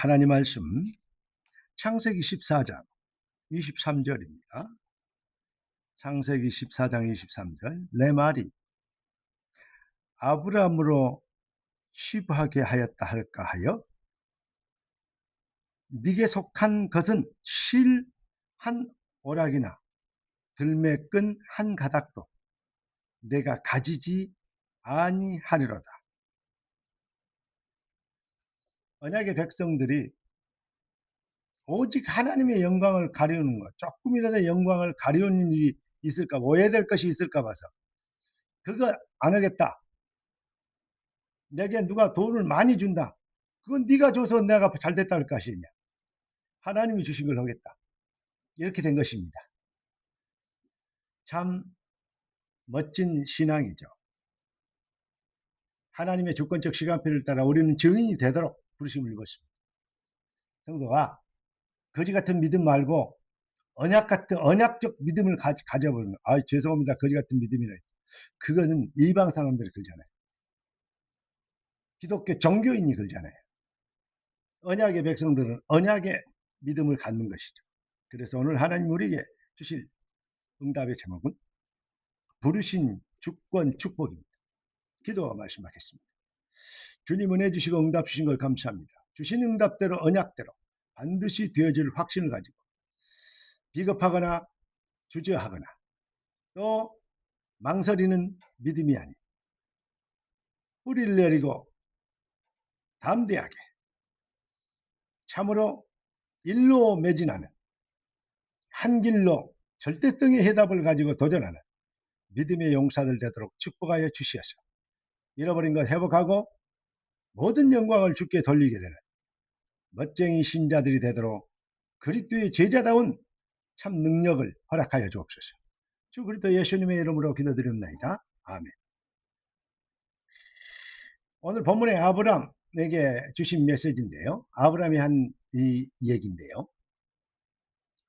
하나님 말씀 창세기 14장 23절입니다. 창세기 14장 23절 내 말이 아브라함으로 취부하게 하였다 할까 하여 네게 속한 것은 실 한 오락이나 들매 끈 한 가닥도 내가 가지지 아니하리로다. 언약의 백성들이 오직 하나님의 영광을 가리우는 것, 조금이라도 영광을 가리우는 일이 있을까, 오해될 것이 있을까 봐서 그거 안 하겠다. 내게 누가 돈을 많이 준다. 그건 네가 줘서 내가 잘 됐다 할 것이냐. 하나님이 주신 걸 하겠다. 이렇게 된 것입니다. 참 멋진 신앙이죠. 하나님의 주권적 시간표를 따라 우리는 증인이 되도록 부르심을 입었습니다. 성도가 거지 같은 믿음 말고 언약 같은 언약적 믿음을 가, 져버리는 아 죄송합니다 거지 같은 믿음이라 그거는 일방 사람들이 그러잖아요. 기독교 종교인이 그러잖아요. 언약의 백성들은 언약의 믿음을 갖는 것이죠. 그래서 오늘 하나님 우리에게 주실 응답의 제목은 부르신 주권 축복입니다. 기도와 말씀하겠습니다. 주님 은혜 주시고 응답 주신 걸 감사합니다. 주신 응답대로 언약대로 반드시 되어질 확신을 가지고 비겁하거나 주저하거나 또 망설이는 믿음이 아닌 뿌리를 내리고 담대하게 참으로 일로 매진하는 한 길로 절대성의 해답을 가지고 도전하는 믿음의 용사들 되도록 축복하여 주시어서 잃어버린 것 회복하고 모든 영광을 주께 돌리게 되는 멋쟁이 신자들이 되도록 그리스도의 제자다운 참 능력을 허락하여 주옵소서. 주 그리스도 예수님의 이름으로 기도드립니다. 아멘. 오늘 본문의 아브람에게 주신 메시지인데요. 아브람이 한 이 얘기인데요.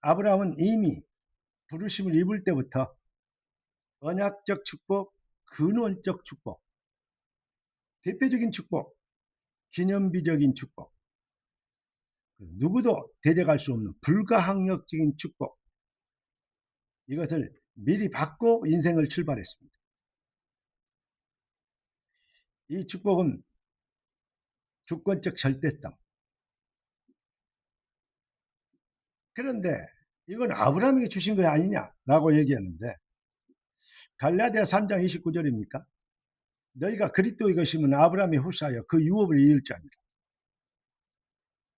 아브람은 이미 부르심을 입을 때부터 언약적 축복, 근원적 축복, 대표적인 축복, 기념비적인 축복, 누구도 대적할 수 없는 불가항력적인 축복, 이것을 미리 받고 인생을 출발했습니다. 이 축복은 주권적 절대성. 그런데 이건 아브라함에게 주신 거 아니냐라고 얘기했는데 갈라디아 3장 29절입니까? 너희가 그리스도의 것이면 아브라함의 후사여 그 유업을 이을 자니라.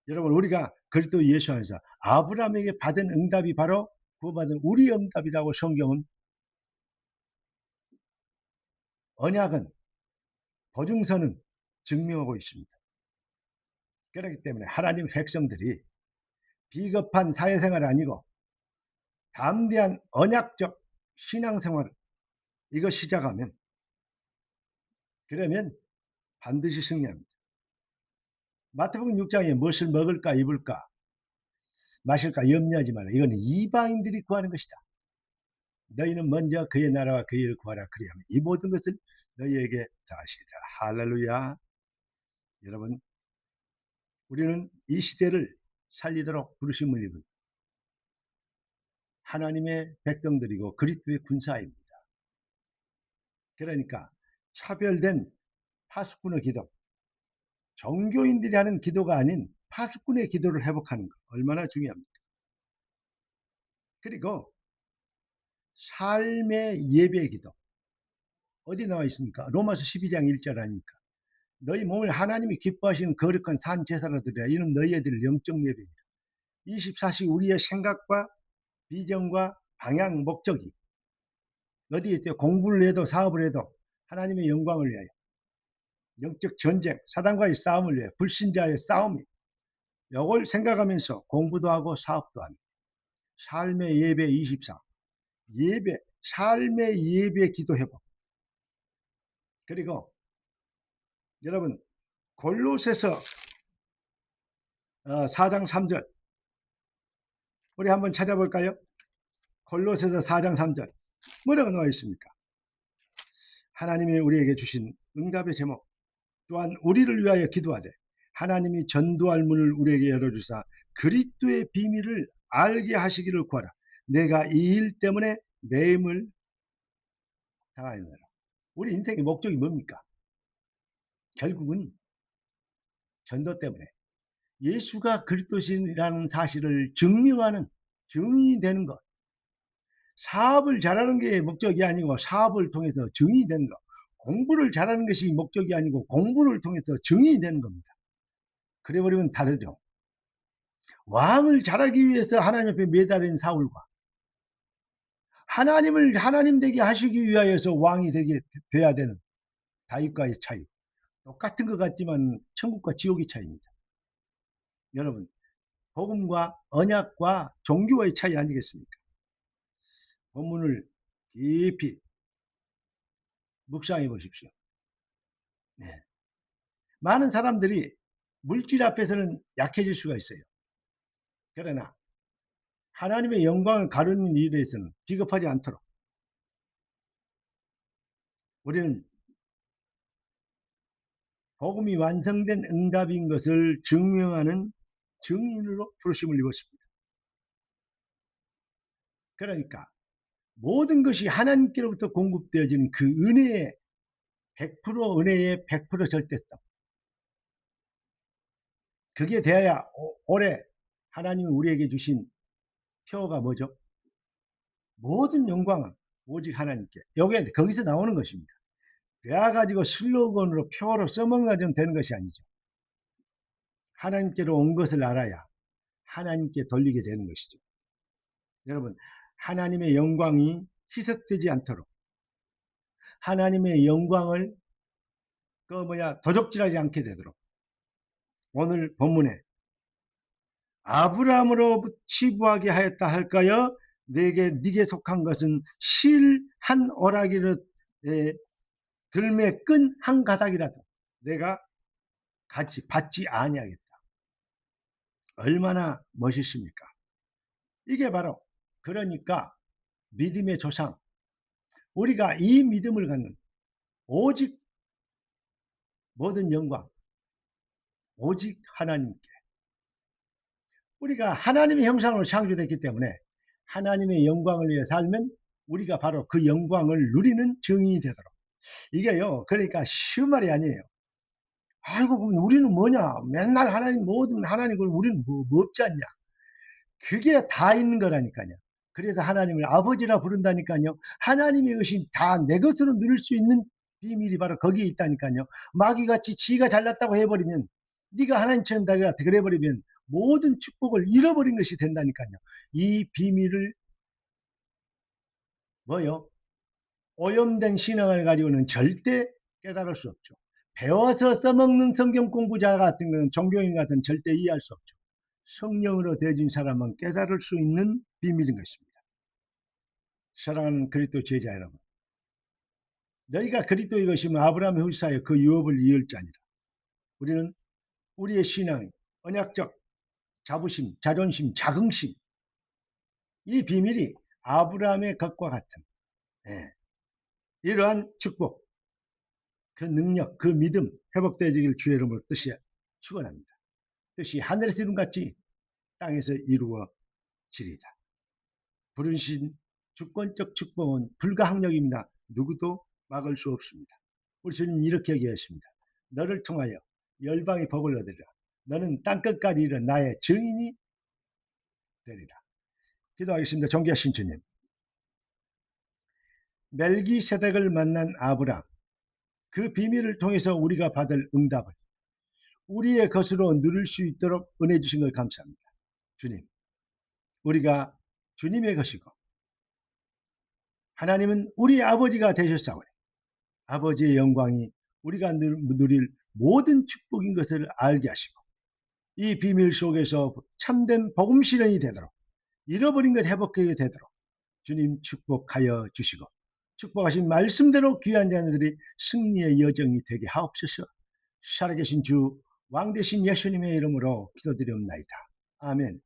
여러분 우리가 그리스도 예수 안에서 아브라함에게 받은 응답이 바로 구받은 우리 응답이라고 성경은 언약은 보증서는 증명하고 있습니다. 그렇기 때문에 하나님 백성들이 비겁한 사회생활 아니고 담대한 언약적 신앙생활 이거 시작하면 그러면 반드시 승리합니다. 마태복음 6장에 무엇을 먹을까 입을까 마실까 염려하지 말라. 이거는 이방인들이 구하는 것이다. 너희는 먼저 그의 나라와 그의 일 구하라. 그리하면 이 모든 것을 너희에게 더하시리라. 할렐루야. 여러분 우리는 이 시대를 살리도록 부르심을 입은 하나님의 백성들이고 그리스도의 군사입니다. 그러니까 차별된 파수꾼의 기도, 종교인들이 하는 기도가 아닌 파수꾼의 기도를 회복하는 것 얼마나 중요합니까? 그리고 삶의 예배 기도 어디 나와 있습니까? 로마서 12장 1절 아닙니까? 너희 몸을 하나님이 기뻐하시는 거룩한 산 제사로 드리라. 이는 너희들 영적 예배이라. 24시 우리의 생각과 비전과 방향, 목적이 어디에 있어요? 공부를 해도 사업을 해도 하나님의 영광을 위하여 영적 전쟁, 사단과의 싸움을 위해 불신자의 싸움이 이걸 생각하면서 공부도 하고 사업도 하는 삶의 예배 24 예배, 삶의 예배 기도 회복 그리고 여러분 골로새서 4장 어, 3절 우리 한번 찾아볼까요? 골로새서 4장 3절 뭐라고 나와 있습니까? 하나님이 우리에게 주신 응답의 제목 또한 우리를 위하여 기도하되 하나님이 전도할 문을 우리에게 열어주사 그리스도의 비밀을 알게 하시기를 구하라. 내가 이 일 때문에 매임을 당하였노라. 우리 인생의 목적이 뭡니까? 결국은 전도 때문에 예수가 그리스도신이라는 사실을 증명하는 증인이 되는 것. 사업을 잘하는 게 목적이 아니고 사업을 통해서 증인이 되는 것. 공부를 잘하는 것이 목적이 아니고 공부를 통해서 증인이 되는 겁니다. 그래버리면 다르죠. 왕을 잘하기 위해서 하나님 앞에 매달린 사울과 하나님을 하나님 되게 하시기 위하여서 왕이 되게 돼야 되는 다윗과의 차이. 똑같은 것 같지만 천국과 지옥의 차이입니다. 여러분, 복음과 언약과 종교와의 차이 아니겠습니까? 본문을 깊이 묵상해 보십시오. 네. 많은 사람들이 물질 앞에서는 약해질 수가 있어요. 그러나 하나님의 영광을 가르는 일에서는 비겁하지 않도록 우리는 복음이 완성된 응답인 것을 증명하는 증인으로 부르심을 입었습니다. 그러니까 모든 것이 하나님께로부터 공급되어지는 그 은혜의 100% 은혜의 100% 절대성. 그게 되어야 올해 하나님이 우리에게 주신 표가 뭐죠? 모든 영광은 오직 하나님께. 여기에 거기서 나오는 것입니다. 배워 가지고 슬로건으로 표로 써먹어도 되는 것이 아니죠. 하나님께로 온 것을 알아야 하나님께 돌리게 되는 것이죠. 여러분, 하나님의 영광이 희석되지 않도록 하나님의 영광을 그 뭐야 도적질하지 않게 되도록 오늘 본문에 아브라함으로 치부하게 하였다 할까요? 내게 네게 속한 것은 실 한 오라기를 들매 끈 한 가닥이라도 내가 같이 받지 아니하겠다. 얼마나 멋있습니까? 이게 바로 그러니까 믿음의 조상 우리가 이 믿음을 갖는 오직 모든 영광 오직 하나님께. 우리가 하나님의 형상으로 창조됐기 때문에 하나님의 영광을 위해 살면 우리가 바로 그 영광을 누리는 증인이 되도록. 이게요 그러니까 쉬운 말이 아니에요. 아이고 우리는 뭐냐? 맨날 하나님 모든 하나님 을 우리는 뭐, 뭐 없지 않냐? 그게 다 있는 거라니까요 그래서 하나님을 아버지라 부른다니까요. 하나님의 것이 다 내 것으로 누릴 수 있는 비밀이 바로 거기에 있다니까요. 마귀같이 지가 잘났다고 해버리면 네가 하나님처럼 다리라 그래버리면 모든 축복을 잃어버린 것이 된다니까요. 이 비밀을 뭐요? 오염된 신앙을 가지고는 절대 깨달을 수 없죠. 배워서 써먹는 성경 공부자 같은 것은 종교인 같은 절대 이해할 수 없죠. 성령으로 되어진 사람은 깨달을 수 있는 비밀인 것입니다. 사랑하는 그리스도 제자 여러분, 너희가 그리스도의 것이면 아브라함의 후사여 그 유업을 이을 자니라. 우리는 우리의 신앙, 언약적 자부심, 자존심, 자긍심 이 비밀이 아브라함의 것과 같은 예, 이러한 축복, 그 능력, 그 믿음 회복되어지길 주의 이름으로 뜻이 축원합니다. 뜻이 하늘에서 이룬 같이 땅에서 이루어지리다. 부르신 주권적 축복은 불가항력입니다. 누구도 막을 수 없습니다. 우리 주님 이렇게 얘기하십니다. 너를 통하여 열방의 복을 얻으리라. 너는 땅끝까지 이른 나의 증인이 되리라. 기도하겠습니다. 존귀하신 주님. 멜기세덱을 만난 아브람 그 비밀을 통해서 우리가 받을 응답을 우리의 것으로 누릴 수 있도록 은혜 주신 걸 감사합니다. 주님, 우리가 주님의 것이고 하나님은 우리 아버지가 되셨사오니 아버지의 영광이 우리가 누릴 모든 축복인 것을 알게 하시고 이 비밀 속에서 참된 복음 실현이 되도록 잃어버린 것 회복하게 되도록 주님 축복하여 주시고 축복하신 말씀대로 귀한 자녀들이 승리의 여정이 되게 하옵소서 살아계신 주왕 대신 예수님의 이름으로 기도드리옵나이다. 아멘